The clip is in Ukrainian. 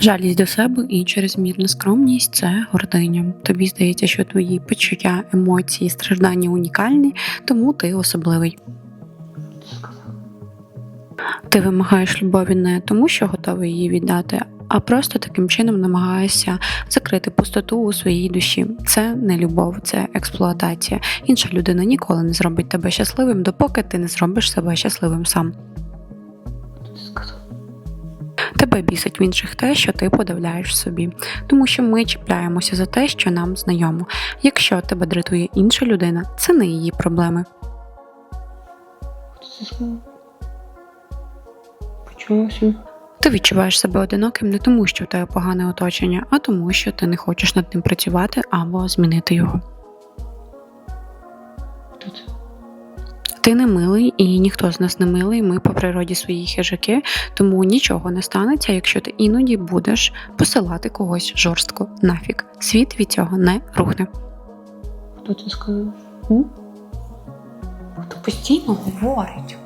Жалість до себе і чрезмірна скромність це гординя. Тобі здається, що твої почуття, емоції, страждання унікальні, тому ти особливий. Ти вимагаєш любові не тому, що готовий її віддати, а просто таким чином намагаєшся закрити пустоту у своїй душі. Це не любов, це експлуатація. Інша людина ніколи не зробить тебе щасливим, допоки ти не зробиш себе щасливим сам. Тебе бісить в інших те, що ти подавляєш собі, тому що ми чіпляємося за те, що нам знайомо. Якщо тебе дратує інша людина, це не її проблеми. Ти відчуваєш себе одиноким не тому, що в тебе погане оточення, а тому, що ти не хочеш над ним працювати або змінити його. Це? Ти не милий і ніхто з нас не милий. Ми по природі свої хижаки, тому нічого не станеться, якщо ти іноді будеш посилати когось жорстко нафік. Світ від цього не рухне. Хто це сказав? Хто постійно говорить?